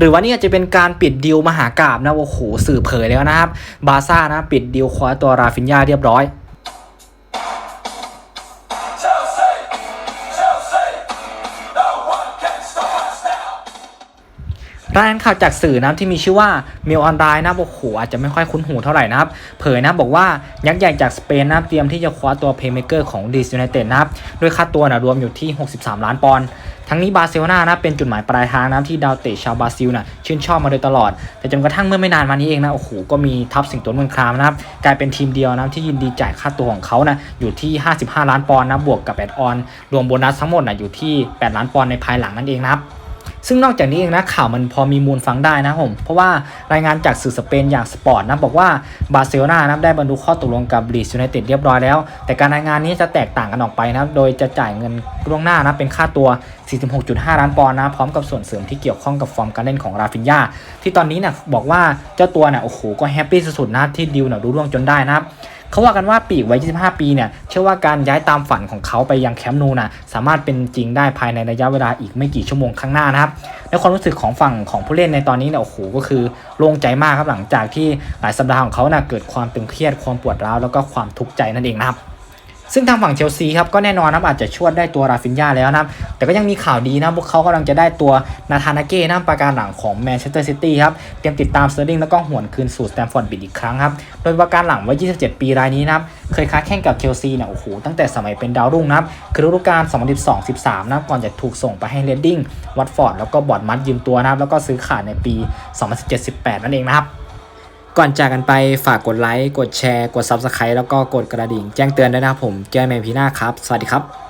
หรือว่านี่อาจจะเป็นการปิดดีลมหากราบนะโอ้โหสื่อเผยแล้วนะครับ บาซ่านะปิดดีลคว้าตัวราฟินยาเรียบร้อยรายงานข่าวจากสื่อนะที่มีชื่อว่าเมลออนไลน์นะโอ้โหอาจจะไม่ค่อยคุ้นหูเท่าไหร่นะครับ เผยนะบอกว่ายักษ์ใหญ่จากสเปนนะเตรียมที่จะคว้าตัวเพย์เมเกอร์ของดีสยูไนเต็ดนะครับด้วยค่าตัวนะรวมอยู่ที่ 63 ล้านปอนด์ ทั้งนี้บาร์เซโลนานะเป็นจุดหมายปลายทางนะที่ดาวเตะชาวบราซิลนะชื่นชอบมาโดยตลอด แต่จนกระทั่งเมื่อไม่นานมานี้เองนะโอ้โหก็มีทัพสิงโตเมืองครามนะครับกลายเป็นทีมเดียวนะที่ยินดีจ่ายค่าตัวของเขานะอยู่ที่ 55 ล้านปอนด์นะบวกกับแอดออน รวมโบนัสทั้งหมดนะอยู่ที่ 8 ล้านปอนด์ในภายหลังนั่นเองนะครับ ซึ่งนอกจากนี้เองนะข่าวมันพอมีมูลฟังได้นะผม เพราะว่ารายงานจากสื่อสเปนอย่างสปอร์ตนะบอกว่าบาร์เซโลนานะได้บรรลุข้อตกลงกับลีสยูไนเต็ดเรียบร้อยแล้ว แต่การรายงานนี้จะแตกต่างกันออกไปนะโดยจะจ่ายเงินล่วงหน้านะเป็นค่าตัว 46.5 ล้านปอนด์นะพร้อมกับส่วนเสริมที่เกี่ยวข้องกับฟอร์มการเล่นของราฟินยาที่ตอนนี้นะบอกว่าเจ้าตัวเนี่ยโอ้โหก็แฮปปี้สุดๆนะที่ดิวเนี่ยรู้ล่วงจนได้นะครับ เขาว่ากันว่าปีกวัย25 ปีเนี่ยเชื่อว่าการย้ายตามฝันของเขาไปยังแคมป์นูนะสามารถเป็นจริงได้ภายในระยะเวลาอีกไม่กี่ชั่วโมงข้างหน้านะครับในความรู้สึกของฝั่งของผู้เล่นในตอนนี้เนี่ยโอ้โหก็คือโล่งใจมากครับหลังจากที่หลายสัปดาห์ของเขานะ่ะเกิดความตึงเครียดความปวดร้าวแล้วก็ความทุกข์ใจนั่นเองนะครับ ซึ่งทางฝั่งเชลซีครับก็แน่นอนนะอาจจะชวดได้ตัวราฟินยาแล้วนะแต่ก็ยังมีข่าวดีนะพวกเขากำลังจะได้ตัวนาธานาเก้นะประการหลังของแมนเชสเตอร์ซิตี้ครับเตรียมติดตามสเตอร์ลิงแล้วก็หวนคืนสู่สแตมฟอร์ดบิดอีกครั้งครับโดยประการหลังวัย 27 ปีรายนี้นะครับเคยค้าแข่งกับเชลซีเนี่ยโอ้โหตั้งแต่สมัยเป็นดาวรุ่งนะคือฤดูกาล2012-13นะก่อนจะถูกส่งไปให้เรดดิ้งวัตฟอร์ดแล้วก็บอร์ดมัดยืมตัวนะครับแล้วก็ซื้อขาดในปี 2017-18 นั่นเองนะครับ ก่อนจากกันไปฝากกดไลค์ กดแชร์ กด Subscribe แล้วก็กดกระดิ่งแจ้งเตือนด้วยนะครับผม เจอกันใหม่พีหน้าครับ สวัสดีครับ